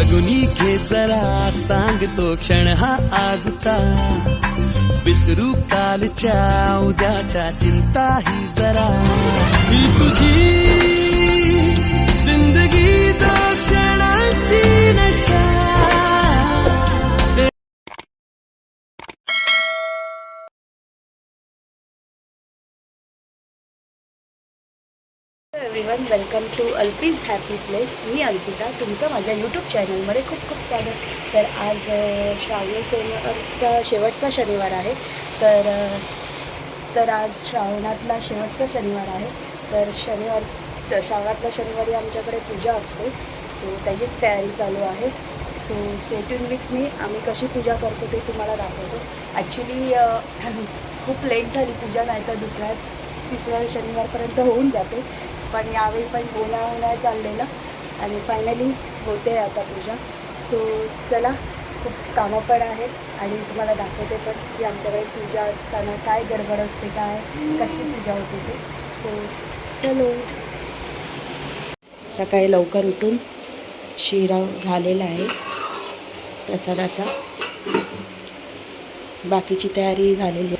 जगुनी घे जरा सांगतो क्षण हा आजचा. विसरू कालच्या उद्याच्या चिंता ही जरा. ही तुझी everyone welcome to Alpi's happy place मी अल्पिता तुमचं माझ्या यूट्यूब चॅनलमध्ये खूप खूप स्वागत. तर आज श्रावण श्रावणी सोमवारचा शेवटचा शनिवार आहे. तर तर आज श्रावणातला शेवटचा शनिवार आहे. तर शनिवार तर श्रावणातल्या शनिवारी आमच्याकडे पूजा असते. सो त्याचीच तयारी चालू आहे. सो स्टेट्यून विथ मी आम्ही कशी पूजा करतो ते तुम्हाला दाखवतो. ॲक्च्युली खूप लेट झाली पूजा नाही तर दुसऱ्या तिसऱ्या शनिवारपर्यंत होऊन जाते. पण यावेळी पण उन्हा उन्हा चाललेलं. आणि फायनली होते आता पूजा. सो चला खूप कामं पण आहेत. आणि तुम्हाला दाखवते पण की आमच्याकडे पूजा असताना काय गडबड असते काय कशी पूजा होते ते. सो चलो. सकाळी लवकर उठून शिरा झालेला आहे प्रसादाचा. बाकीची तयारी झालेली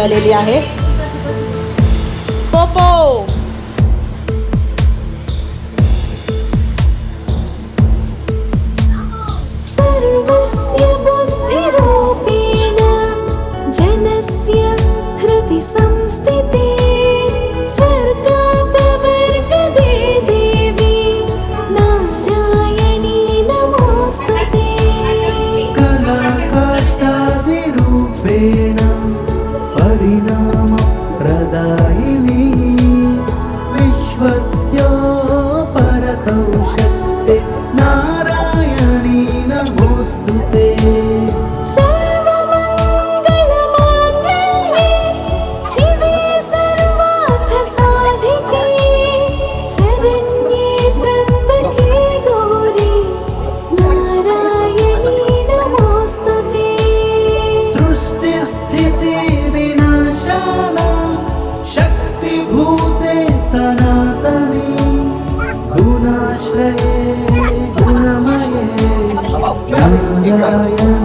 झालेली आहे. Hallelujah.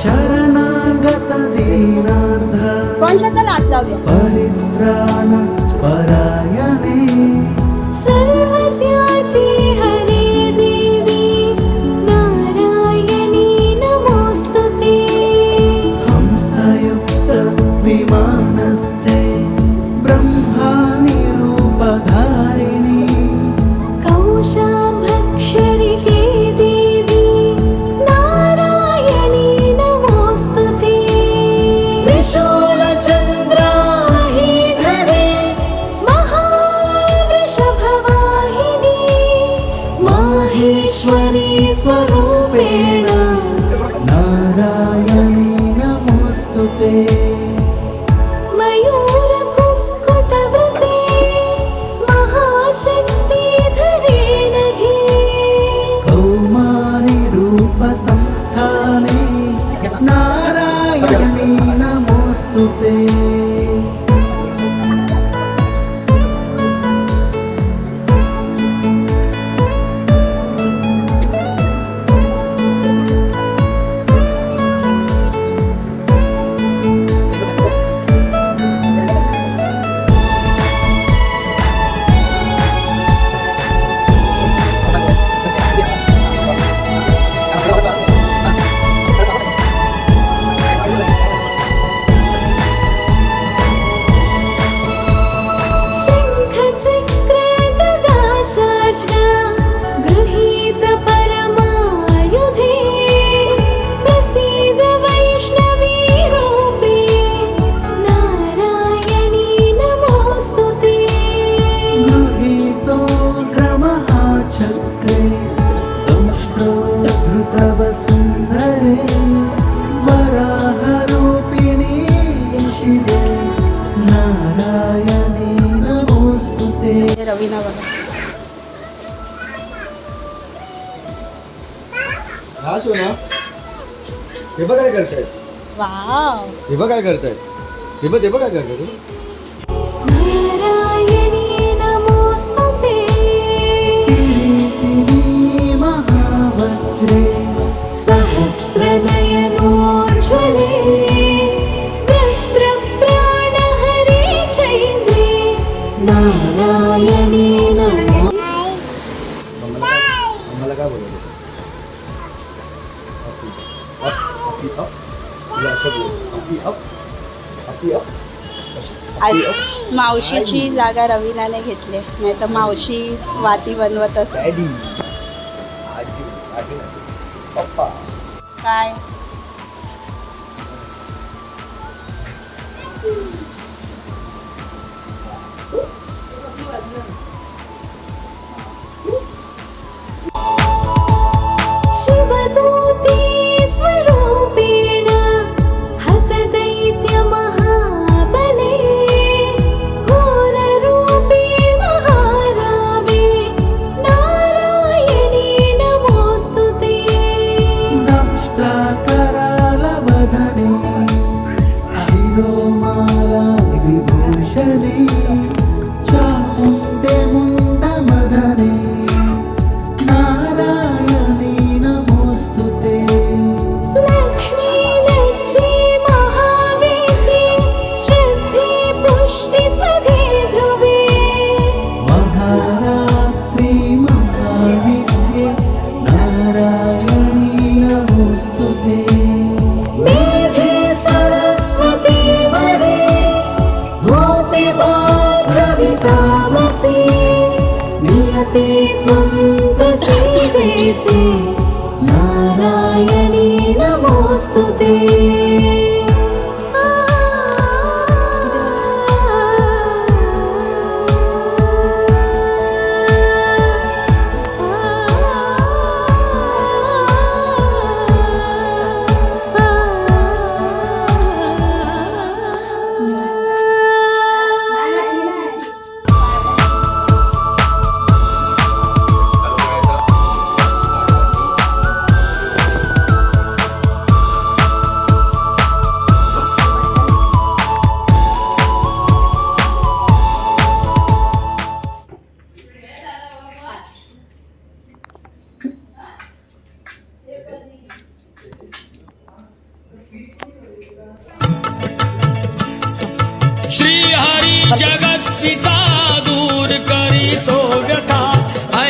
शरणागत लावूया. परित्राण परायणे. सर्वस्यार्थे बघ काय करतायत हे बघ हे बघ काय करतायत नारायणी आज मावशीची जागा रवीनाने घेतली. नाही तर मावशी वाती बनवत असते डॅडी आजी आजी नाही. पप्पा. काय? शिवदूते स्वरूपेण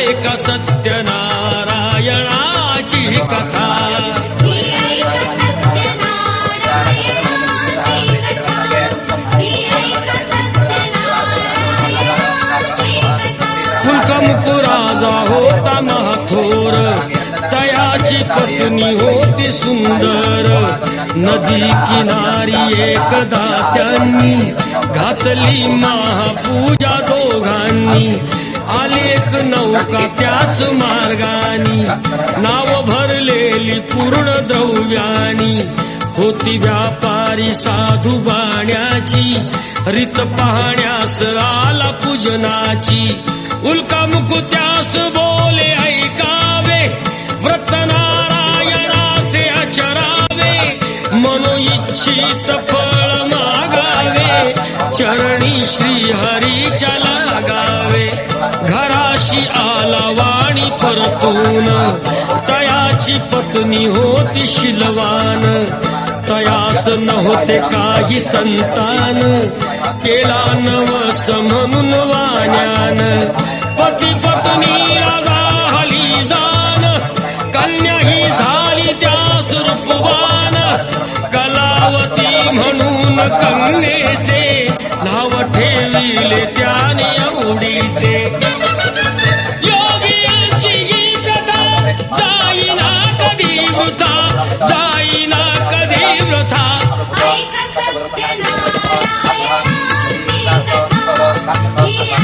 ऐक सत्यनारायणाची कथा. कुंकमुकुराजा होता महथोर. तयाची पत्नी होती सुंदर. नदी किनारी एकदा त्यांनी घातली महापूजा दोघांनी. आली एक नौका त्याच मार्गानी. नाव भरलेली पूर्ण द्रव्यानी. होती व्यापारी साधू बाण्याची. रीत पाहण्यास आला पूजनाची. उल्का मुकुत्यास बोले ऐकावे. व्रत नारायणाचे अचरावे मनो इच्छित फळ मागावे. चरणी श्री हरी चला परतून. तयाची पत्नी होती शिलवान. तयास न होते काही संतान. केला नवस म्हणून वाण्यान. पती पत्नी हली जाण कन्या ही झाली त्यास रूपवान कलावती म्हणून कन्येचे नाव ठेविले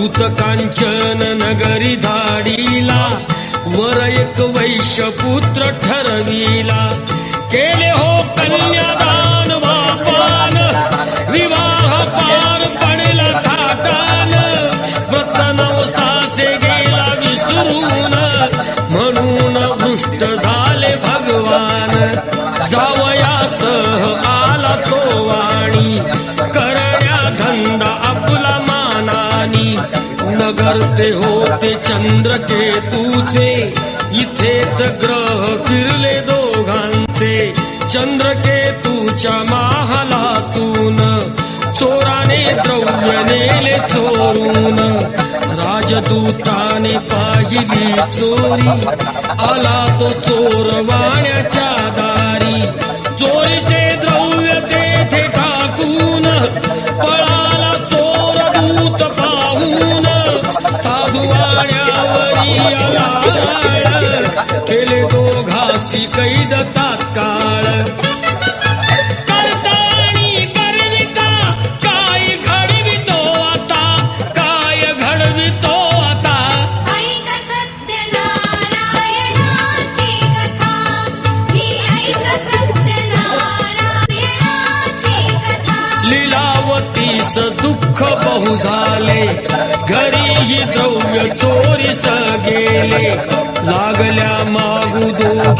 दूत कांचन नगरी धाडीला वर एक वैश्य पुत्र ठरविला. केले हो कन्यादा ते होते चंद्र केतूचे इथेच ग्रह फिरले दोघांचे. चंद्रकेतूच्या महालातून चोराने द्रव्य नेले चोरून. राजदूताने पाहिली चोरी आला तो चोर वाण्याच्या दारी. चोरी केले दोघासी कैदता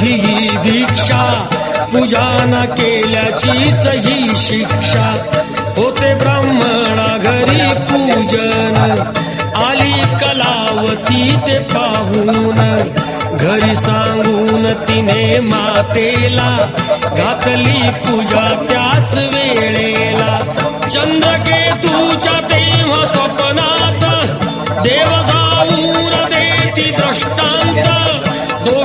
मागू दोघीही भिक्षा न केल्याचीच ही शिक्षा. होते ब्राह्मणा घरी पूजन आली कलावती ते पाहून. घरी सांगून तिने मातेला घातली पूजा त्याच वेळेला. चंद्रकेतूच्या तेव्हा स्वप्नात देव जाऊन देती दृष्टांत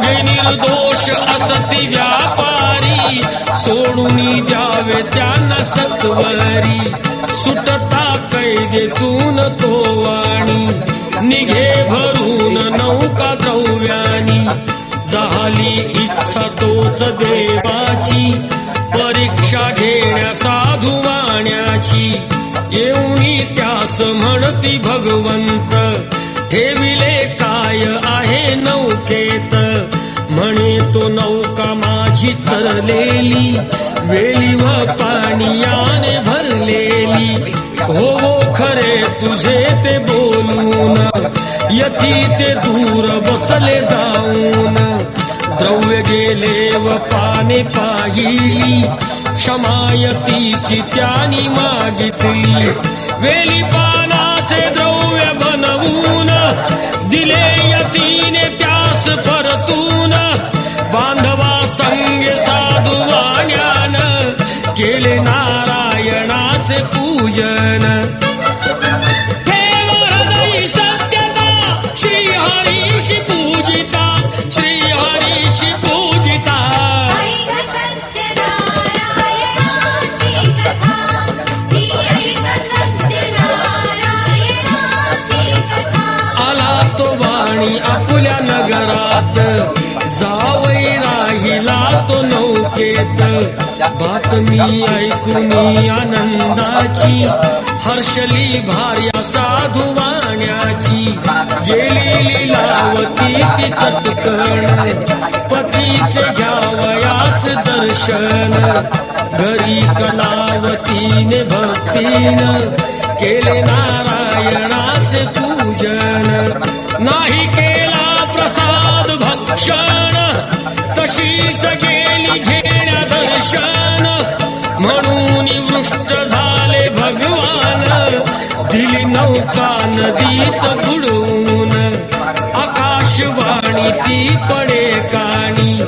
दोघे निर्दोष असती व्यापारी. सोडून द्यावे त्यांना सत्वरी. सुटता कैदेतून तो वाणी निघे भरून नौका द्रव्यानी. झाली इच्छा तोच देवाची. परीक्षा घेण्या साधू वाण्याची. येऊनी त्यास म्हणती भगवंत. ठेविले काय आहे नौकेत? म्हणे तो नौका माझी तरलेली वेली व पाणीयाने भरलेली. हो हो खरे तुझे ते बोलून यती ते दूर बसले जाऊन. द्रव्य गेले व पाने पाहिली क्षमायतीची त्यानी मागितली. वेली पाना नौकेत बातमी ऐकून आनंदाची हर्षली भार्या साधू वाण्याची. गेलेली लावती ती चटकण पतीचे घ्यावयास दर्शन. घरी कलावतीने भक्तीन केले नारायणाचे पूजन. नाही केला प्रसाद भक्षण तशीच गेली घे दिली नदीत बुडून आकाशवाणी ती पडे काणी.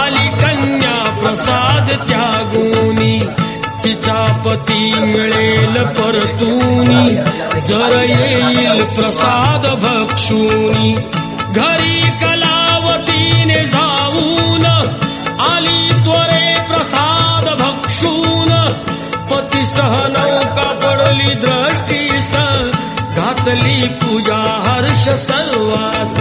आली कन्या प्रसाद त्यागुनी. तिचा पती मिळेल परतूनी. जर येईल प्रसाद भक्षुनी. घरी कलावतीने जाऊन आली त्वरे प्रसाद भक्षून. पतीसह नौका घातली पूजा हर्ष सर्वास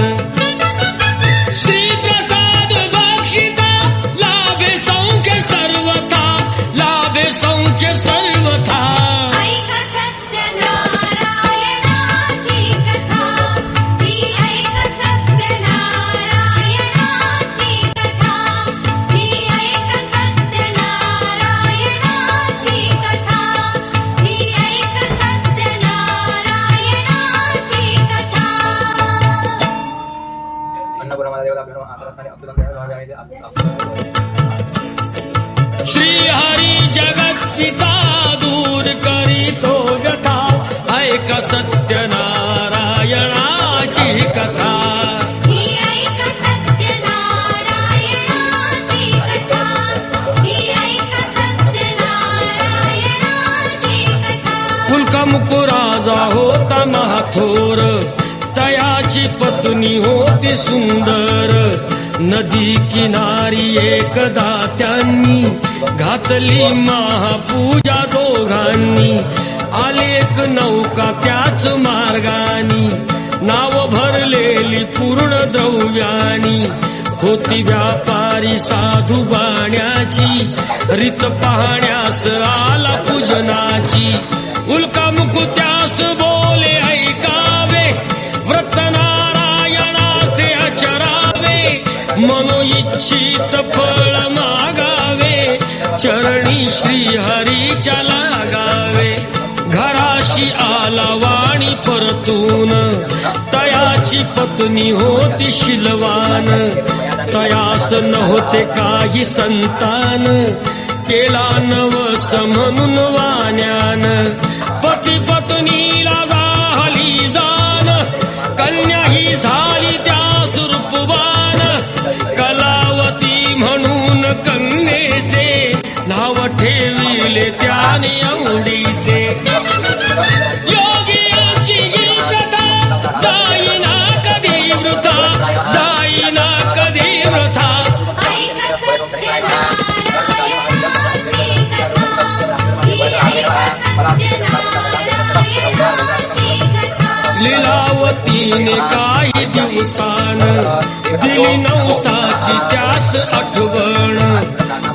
कुलका होता महाथोर तयाची पत्नी होती सुंदर। नदी किनारी एकदा त्यांनी घातली महापूजा दोघांनी। आलेक नौका त्याच मार्गानी नाव भरलेली पूर्ण द्रव्यानी। होती व्यापारी साधू बाण्याची रीत पाहण्यास आला पूजनाची। उल्का मनो इच्छित फळ मागावे. चरणी श्रीहरीच्या लागावे घराशी आला वाणी परतून. तयाची पत्नी होती शिलवान. तयास नव्हते काही संतान. केला नवस म्हणून वाण्यान. ठेविले त्याने औंदीचे योगियांची ही प्रथा जाईना कधी वृथा जाईना कधी वृथा. लिलावतीने काही दिवसान दिली नवसाची त्यास आठवण.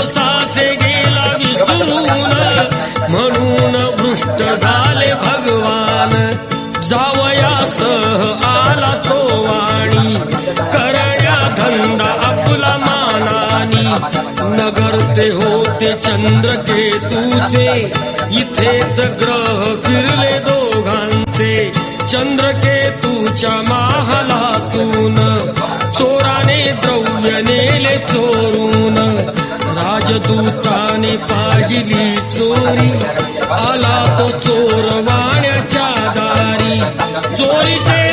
दिवसाचे गेला विसरून. म्हणून भ्रष्ट झाले भगवान. जावयासह आला तो वाणी. करण्या धंदा आपला मानानी. नगर ते होते चंद्र केतूचे इथेच ग्रह फिरले दोघांचे. चंद्रकेतूच्या महालातून. चोराने द्रव्य नेले चोरून. राजदूताने पाहिली चोरी. आला तो चोर वाण्याच्या दारी. चोरीचे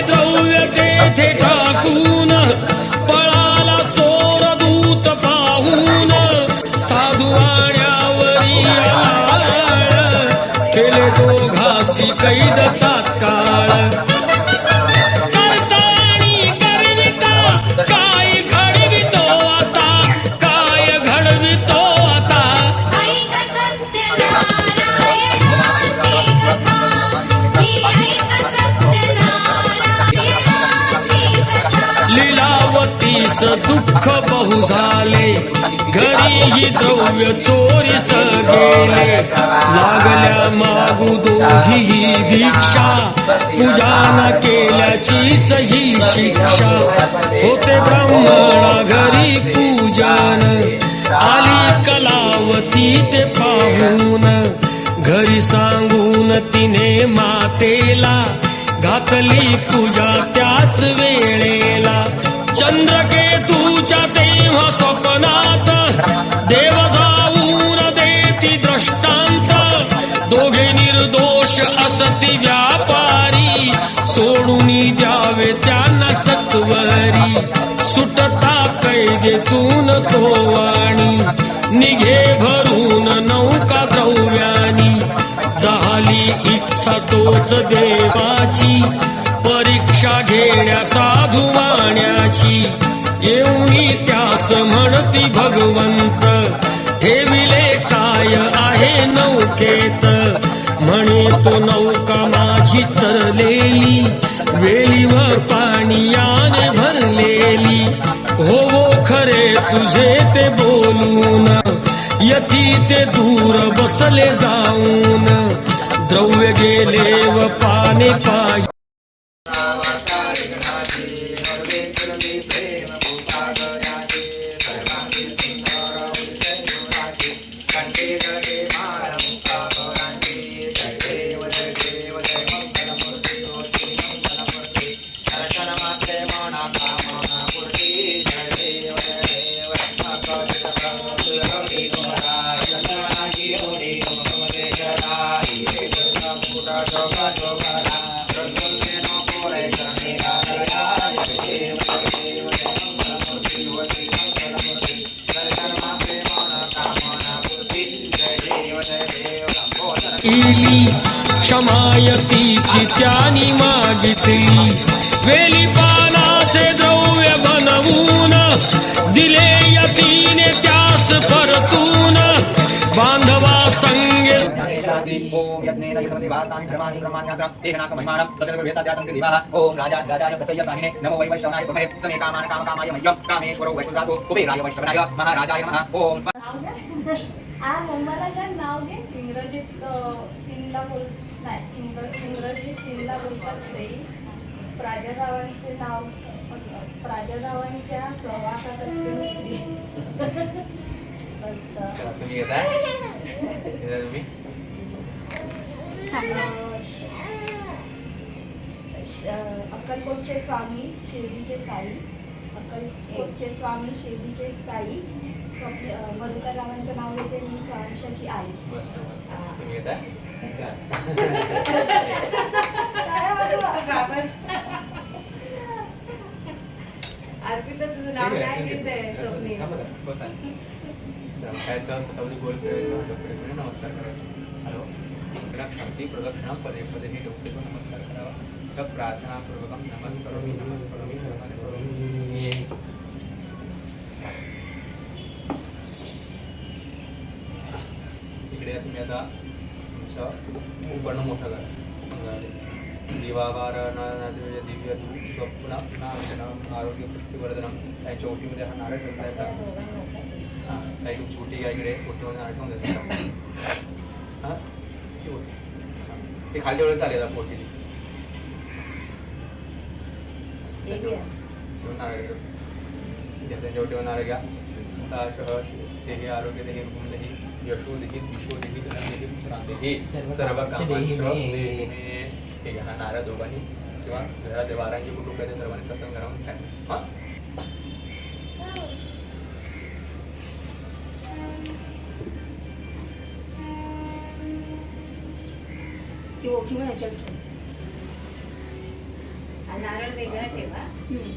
लीलावतीस दुःख बहु झाले. घरी ही द्रव्य चोरीस गेले लागल्या मागू दोघीही भिक्षा. पूजा न केल्याचीच ही शिक्षा. होते ब्राह्मणा घरी पूजन. आली कलावती ते पाहून. घरी सांगून तिने मातेला घातली पूजा त्याच वेळेला. तुझ्या तेव्हा स्वप्नात देव जाऊन देती दृष्टांत. दोघे निर्दोष असती व्यापारी सोडून द्यावे त्यांना सत्वरी. सुटता कैदेतून तो वाणी निघे भरून नौका द्रव्यानी. झाली इच्छा तोच देवाची परीक्षा घेण्या साधू वाण्याची. येऊनी त्यास म्हणती भगवंत ठेविले काय आहे नौकेत? म्हणे तो नौका माझी तरलेली वेलीवर पाणीयाने भरलेली. होवो खरे तुझे ते बोलून यती ते दूर बसले जाऊन. द्रव्य गेले व पाने पाय युधमति वास्तानि ब्रह्माणि ब्रह्माण्यासं तेहनाक महिमानं सचतुर्वेसाद्यासं दिवाः ओम राजा राजाय प्रसय्य साहिने नमो वै वैष्णवाय प्रमहे समे कामान काम कामाय मह्यं कामेश्वरो कुबेराय महाराजाय नमः ओम आ नाव घे इंग्रजीत तीनला बोल नाही इंग्रजीत तीनला बोलतात ते प्राजरावांचे नाव प्राजरावांच्या सहवासात असते तुम्ही येत आहे तुम्ही? अक्कलकोटचे स्वामी शिर्डीचे साई. अक्कलकोटचे स्वामी शिर्डीचे साई. स्वप्न अ, मधुकररावांचं नाव घेते मी स्वांशाची आई. अर्पिता तुझं नाव काय घेते स्वप्नी काय स्वतःमध्ये गोल नमस्कार करायचा. हॅलो इकडं प्रदक्षिणा पदे पदे मी तो नमस्कार करावा. तर प्रार्थनापूर्वकम नमस्करोमी नमस्करोमी नमस्करोमी. इकडे तुम्ही आता तुमचं उपर्ण मोठं करा. दिवावारण दिव्य दू स्वप्न आरोग्य पुष्टीवर्धनम त्यांच्या ओटीमध्ये हा नारळ ठेवण्याचा. हां काही छोटी ओटी इकडे ओटीमध्ये नारळ ठेवून द्यायचा हां. ती खाली एवढं चालेल ताशः देहि आरोग्य देहि रूपम देहि यशो देहि विशो देहि धनं देहि पुत्रां देहि सर्व कामांच देहि मे हे घ्या. नारळ दोघांनी किंवा घरात वारांची कुटुंब आहे ते सर्वांनी प्रसंग खायचं. हां? मग ह्याच्यात ठेव. नारळ वेगळा ठेवा. हम्म.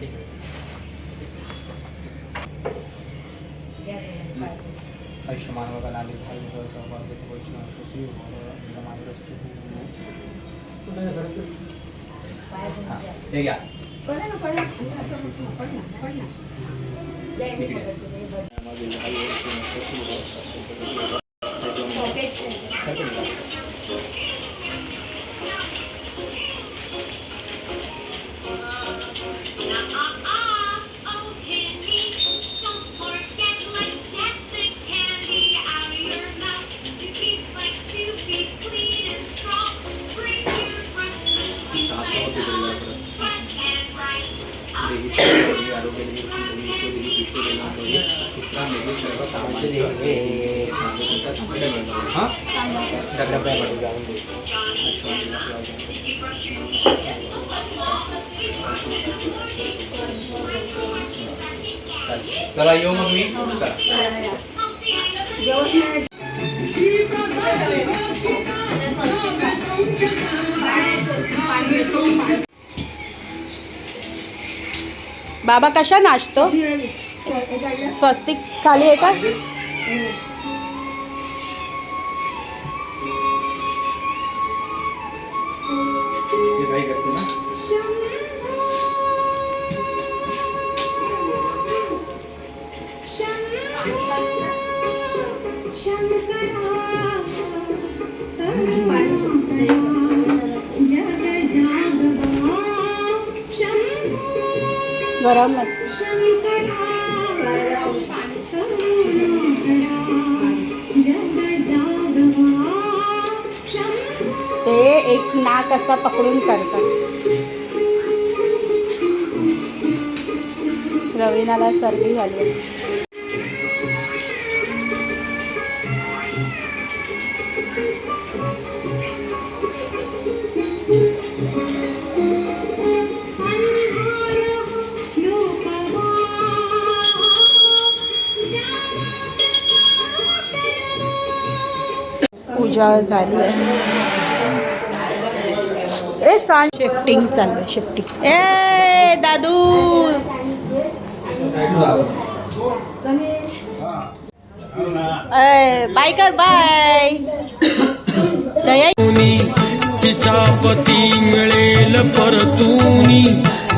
ठीक आहे आयुष्यमान वगैरे सहभाग घेतो वैष्णव सुशी हे घ्या. पडा ना, पडा. पड ना, बाबा कशा नाचतो? स्वस्तिक खाली आहे का? ये भाई करते ना? गरम ते एक नाक असा पकडून करतात. रवीनाला सर्दी झाली. पूजा झाली. आहे ए सांग. शिफ्टिंग चालू आहे शिफ्टिंग ए दादू. ए बाय कर बाय तिचा पती मिळेल परतूनी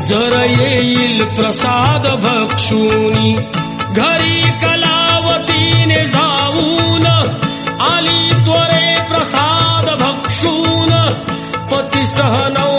जर येईल प्रसाद भक्षुनी. घरी कलावतीने जाऊन आली पती नौका